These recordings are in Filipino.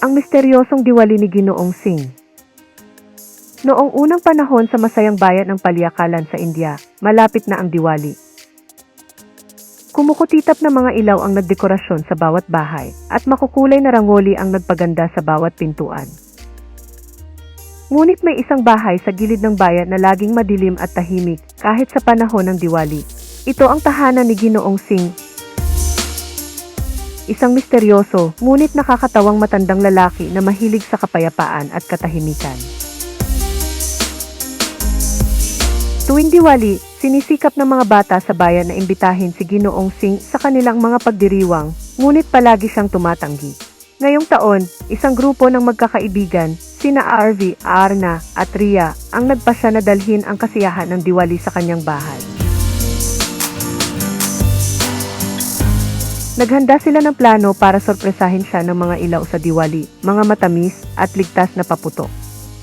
ang misteryosong diwali ni Ginoong Singh. Noong unang panahon sa masayang bayan ng Palyakalan sa India, malapit na ang diwali. Kumukutitap na mga ilaw ang nagdekorasyon sa bawat bahay at makukulay na rangoli ang nagpaganda sa bawat pintuan. Ngunit may isang bahay sa gilid ng bayan na laging madilim at tahimik kahit sa panahon ng diwali. Ito ang tahanan ni Ginoong Singh isang misteryoso, ngunit nakakatawang matandang lalaki na mahilig sa kapayapaan at katahimikan. Tuwing Diwali, sinisikap ng mga bata sa bayan na imbitahin si Ginoong Singh sa kanilang mga pagdiriwang, ngunit palagi siyang tumatanggi. Ngayong taon, isang grupo ng magkakaibigan, sina RV, Arna at Ria, ang nagpasya na dalhin ang kasiyahan ng Diwali sa kanyang bahay. Naghanda sila ng plano para sorpresahin siya ng mga ilaw sa diwali, mga matamis at ligtas na paputok.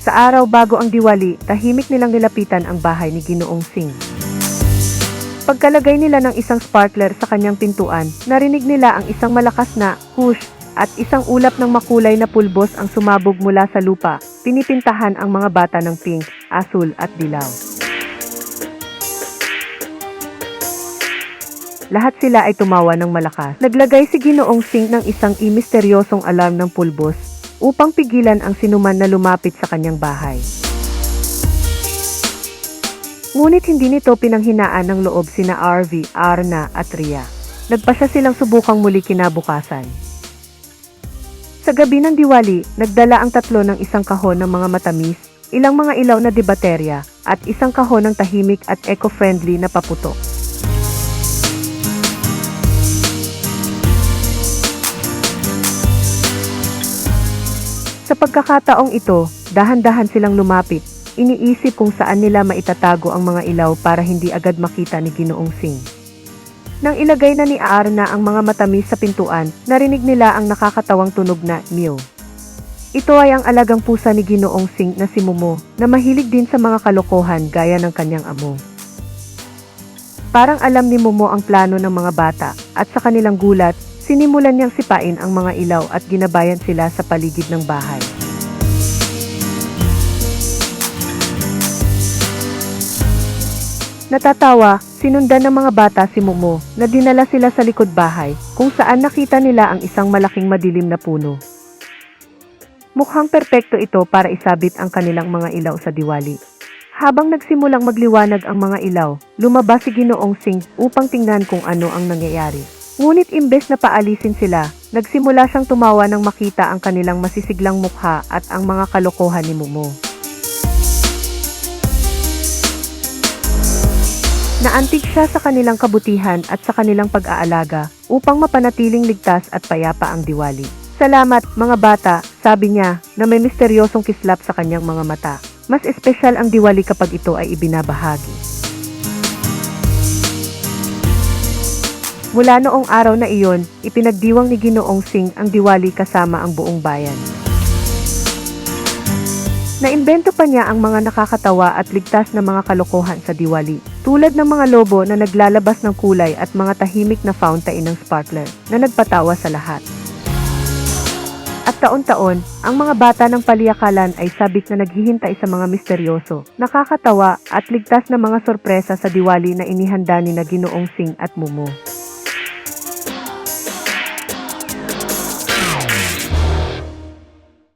Sa araw bago ang diwali, tahimik nilang nilapitan ang bahay ni Ginoong Singh. Pagkalagay nila ng isang sparkler sa kanyang pintuan, narinig nila ang isang malakas na whoosh at isang ulap ng makulay na pulbos ang sumabog mula sa lupa. Pinipintahan ang mga bata ng pink, asul at dilaw. Lahat sila ay tumawa ng malakas. Naglagay si Ginoong Singh ng isang imisteryosong alarm ng pulbos upang pigilan ang sinuman na lumapit sa kanyang bahay. Ngunit hindi nito pinanghinaan ng loob sina RV, Arna at Ria. Nagpasya silang subukang muli kinabukasan. Sa gabi ng Diwali, nagdala ang tatlo ng isang kahon ng mga matamis, ilang mga ilaw na debaterya, at isang kahon ng tahimik at eco-friendly na paputok. Sa pagkakataong ito, dahan-dahan silang lumapit. Iniisip kung saan nila maitatago ang mga ilaw para hindi agad makita ni Ginoong Singh. Nang ilagay na ni Aarna ang mga matamis sa pintuan, narinig nila ang nakakatawang tunog na mew. Ito ay ang alagang pusa ni Ginoong Singh na si Momo, na mahilig din sa mga kalokohan gaya ng kanyang amo. Parang alam ni Momo ang plano ng mga bata, at sa kanilang gulat, sinimulan niyang sipain ang mga ilaw at ginabayan sila sa paligid ng bahay. Natatawa, sinundan ng mga bata si Momo na dinala sila sa likod bahay kung saan nakita nila ang isang malaking madilim na puno. Mukhang perpekto ito para isabit ang kanilang mga ilaw sa diwali. Habang nagsimulang magliwanag ang mga ilaw, lumabas si Ginoong Singh upang tingnan kung ano ang nangyayari. Ngunit imbes na paalisin sila, nagsimula siyang tumawa nang makita ang kanilang masisiglang mukha at ang mga kalokohan ni Momo. Naantig siya sa kanilang kabutihan at sa kanilang pag-aalaga upang mapanatiling ligtas at payapa ang diwali. Salamat mga bata, sabi niya na may misteryosong kislap sa kanyang mga mata. Mas espesyal ang diwali kapag ito ay ibinabahagi. Mula noong araw na iyon, ipinagdiwang ni Ginoong Singh ang diwali kasama ang buong bayan. Naimbento pa niya ang mga nakakatawa at ligtas na mga kalokohan sa diwali, tulad ng mga lobo na naglalabas ng kulay at mga tahimik na fountain ng sparkler na nagpatawa sa lahat. At taon-taon, ang mga bata ng palyakalan ay sabik na naghihintay sa mga misteryoso, nakakatawa at ligtas na mga sorpresa sa diwali na inihanda ni na Ginoong Singh at Momo.